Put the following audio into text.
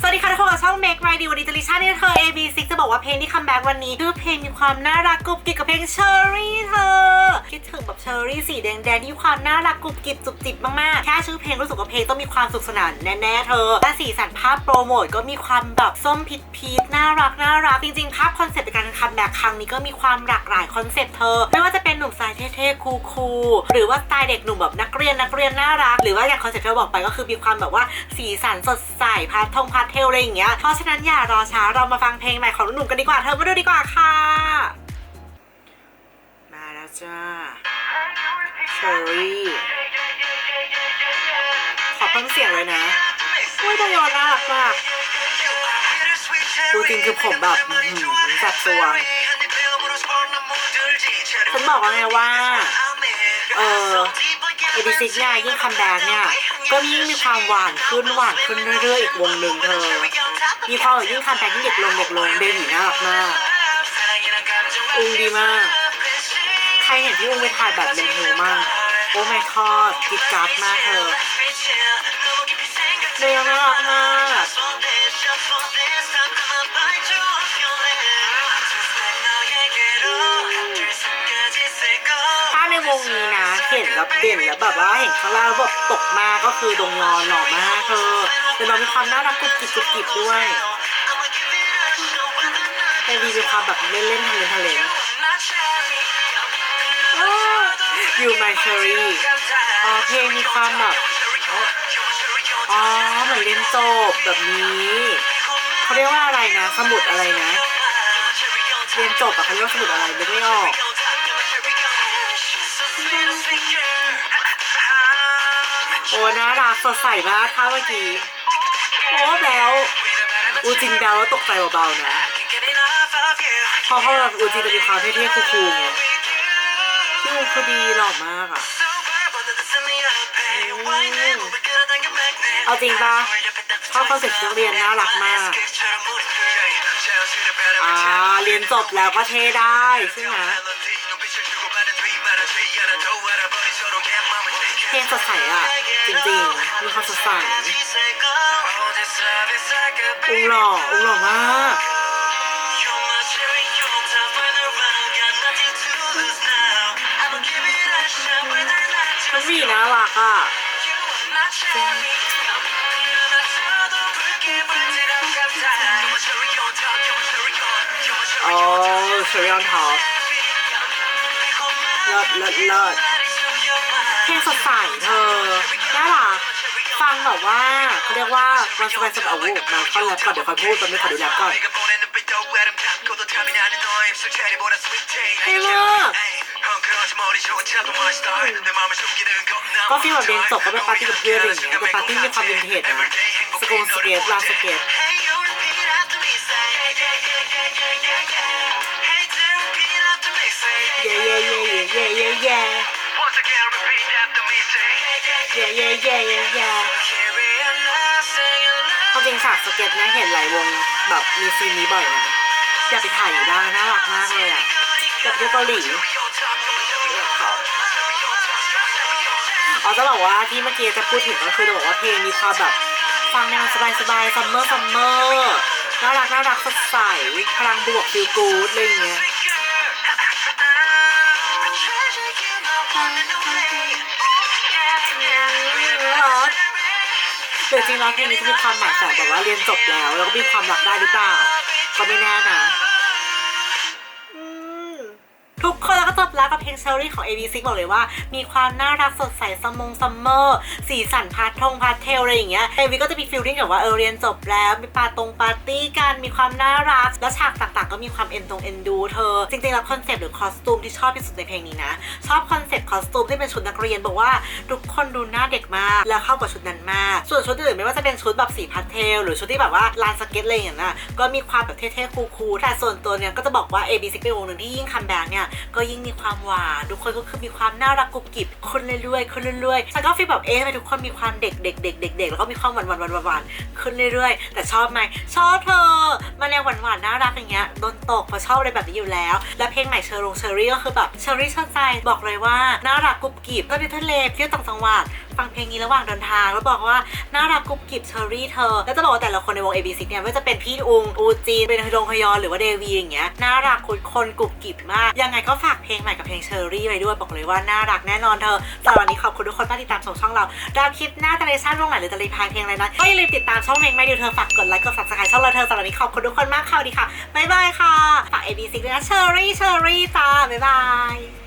สวัสดีค่ะทุกคนกับช่อง Make My Day วันนี้จะลิชาเนี่ยเธอ AB6 จะบอกว่าเพลงที่คัมแบ็กวันนี้คือเพลงมีความน่ารักกรุบกริบกับเพลง Cherry เธอ คิดถึงแบบ Cherry สีแดงๆที่ความน่ารักกรุบกริบจุบจิบมากๆ แค่ชื่อเพลงรู้สึกว่าเพลงต้องมีความสุขสนานแน่ๆเธอ และสีสันภาพโปรโมทก็มีความแบบส้มพิดพีดน่ารักน่ารักจริงๆภาพคอนเซ็ปต์การ คัมแบ็กครั้งนี้ก็มีความหลากหลายคอนเซ็ปต์เธอ ไม่ว่าจะเป็นหนุ่มสายเท่ๆคูลๆหรือว่าสไตล์เด็กหนุ่มแบบนักเรียนนักเรียนน่ารัก หรือว่าอย่างคอนเซ็ปต์ที่เราบอกไปก็คือมีความแบบว่าสีสันสดใสพาทงพาเทลอะไรอย่างเงี้ยเพราะฉะนั้นอย่ารอช้าเรามาฟังเพลงใหม่ของหนุ่มๆกันดีกว่าเธอมาดูดีกว่าค่ะ มาแล้วจ้าเชอรี่ขอเพิ่มเสียงเลยนะอุ้ยตยอนน่ารักมาก ดูจริงคือผมแบบอื้อหือจัดตัวฉันบอกแล้วไงว่า เออเอดิซิกเนี่ยยิ่งคัมแบ็กเนี่ย ก็ยิ่งมีความหวานขึ้นหวานขึ้นเรื่อยๆอีกวงหนึ่งเธอ มีความแบบยิ่งคัมแบ็กยิ่งเด็กลงเด็กลงเบบีน่ารักมากอุ้งดีมาก ใครเห็นที่อุ้งไปถ่ายแบบเป็นเฮลมากโอ้ไม่ทอดกิดกราฟมากเธอเรียน่ารักมาก ถ้าในวงนี้นะ เห็นแล้วเด่นแล้วแบบว่าเห็นข้างล่างแล้วแบบตกมาก็คือดงนอนหล่อมากเธอแต่เรามีความน่ารักกุบกิบกุบกิบด้วยแต่วีมีความแบบเล่นเล่นๆทะเลนทะเลนอยู่ไมเชอรี่อ๋อเพลงมีความแบบอ๋อเหมือนเรียนจบแบบนี้เขาเรียกว่าอะไรนะ สมุดอะไรนะเรียนจบอะเขาเรียกว่าสมุดอะไรนึกไม่ออก อ้น่ารักสดใสมากค่ะเมื่อกี้โอ้แล้วอูจินเดาแล้วตกใจเบาๆนะเพราะเขาแบบอูจินจะมีความเท่ๆคูลๆไงพี่อูคือดีหล่อมากอะเอาจริงปะชอบคอนเซ็ปต์นักเรียนน่ารักมากอ่าเรียนจบแล้วก็เท่ได้ใช่ไหมเพลงสดใสอะ จริงๆ มีความสดใสอุ้งหล่ออุ้งหล่อมากมันวีน่ารักอะโอ้เชอรี่ออนท็อปเลิศเลิศเลิศ เพลงสดใสเธอน่ารักฟังแบบว่าเขาเรียกว่าวันสบายสบายโอ้โหมาเข้าแรปก่อนเดี๋ยวค่อยพูดตอนนี้ขอดูแรปก่อนเท่มากก็ฟีลแบบเรียนจบก็ไปปาร์ตี้กับเพื่อนอะไรอย่างเงี้ยแต่ปาร์ตี้มีความวินเทจนะสกงสเกตลาสเกตเย่เย่เย่เย่เย่เย่ เย่เย่เย่เย่เย่เย่ควาจริงฉากสเก็ตเนี่ยเห็นหลายวงแบบมีซีนนี้บ่อยนะอยากไปถ่ายอยู่ได้น่ารักมากเลยอะอยากไปเที่ยวเกาหลีอ๋อจะบอกว่าที่เมื่อกี้จะพูดถึงก็คือจะบอกว่าเพลงมีความแบบฟังแนวสบายๆซัมเมอร์ซัมเมอร์น่ารักน่ารักสดใสพลังบวกฟิลกูดอะไรอย่างเงี้ย แต่จริงๆแล้วเพลงนี้จะมีความหมายแต่แบบว่าเรียนจบแล้ว แล้วก็มีความรักได้หรือเปล่าก็ไม่แน่นะ จบแล้วกับเพลงเชอรี่ของ ABC บอกเลยว่า มีความน่ารักสดใสสมงซัมเมอร์ สีสันพาร์ททงพาร์ทเทลอะไรอย่างเงี้ยเอวีก็จะมีฟิลลิ่งแบบว่าเออเรียนจบแล้วมีปาตรงปาร์ตี้กันมีความน่ารัก แล้วฉากต่างๆ ก็มีความเอ็นตรงเอ็นดูเธอ จริงๆแล้วคอนเซปต์หรือคอสตูมที่ชอบที่สุดในเพลงนี้นะ ชอบคอนเซปต์คอสตูมที่เป็นชุดนักเรียนบอกว่าทุกคนดูหน้าเด็กมากแล้วเข้ากับชุดนั้นมาก ส่วนชุดอื่นไม่ว่าจะเป็นชุดแบบสีพาเทล หรือชุดที่แบบว่าลานสเก็ตอะไรอย่างเงี้ยก็มีความแบบเท่ๆคูลๆแต่ส่วนตัวเนี่ยก็จะบอกว่า AB6 เป็นวงหนึ่งที่ยิ่งคัมแบ็กเนี่ยก็ยิ่งมีความหวา ทุกคนก็คือมีความน่ารักกุบกิบคนเรื่อยๆคนเรื่อยๆฉันก็ฟีลแบบเอ๊ะทำไมทุกคนมีความเด็กเด็กเด็กเด็กๆแล้วก็มีความหวานหวานหวานหวานขึ้นเรื่อยๆ แต่ชอบไหมชอบเธอมาแนวหวานหวานๆน่ารักอย่างเงี้ยโดนตกเพราะชอบอะไรแบบนี้อยู่แล้ว และเพลงใหม่เชอร์ลงเชอรี่ก็คือแบบเชอรี่ชอบใจบอกเลยว่าน่ารักกุบกิบก็ในทะเลเที่ยวต่างจังหวัด ฟังเพลงนี้ระหว่างเดินทางแล้วบอกว่าน่ารักกรุบกริบเชอรี่เธอ แล้วจะบอกว่าแต่ละคนในวง A.B.C เนี่ยไม่ว่าจะเป็นพี่อุงอูจีนเป็นฮยองฮยอนหรือว่าเดวีอย่างเงี้ยน่ารักคุยคนกรุบกริบมาก ยังไงก็ฝากเพลงใหม่กับเพลงเชอรี่ไว้ด้วยบอกเลยว่าน่ารักแน่นอนเธอสำหรับวันนี้ขอบคุณทุกคนที่ติดตามชมช่องเราดาวคลิปหน้าจะเลชั่นวงไหนหรือจะรีพายเพลงอะไรนะก็อย่าลืมติดตามช่องเพลงไม่ดูเธอฝากกดไลค์กด subscribe ช่องเราเธอสำหรับวันนี้ขอบคุณทุกคนมากค่ะสวัสดีค่ะบ๊ายบายค่ะฝาก A.B.C ด้วยนะเชอรี่เชอรี่จ้าบ๊ายบาย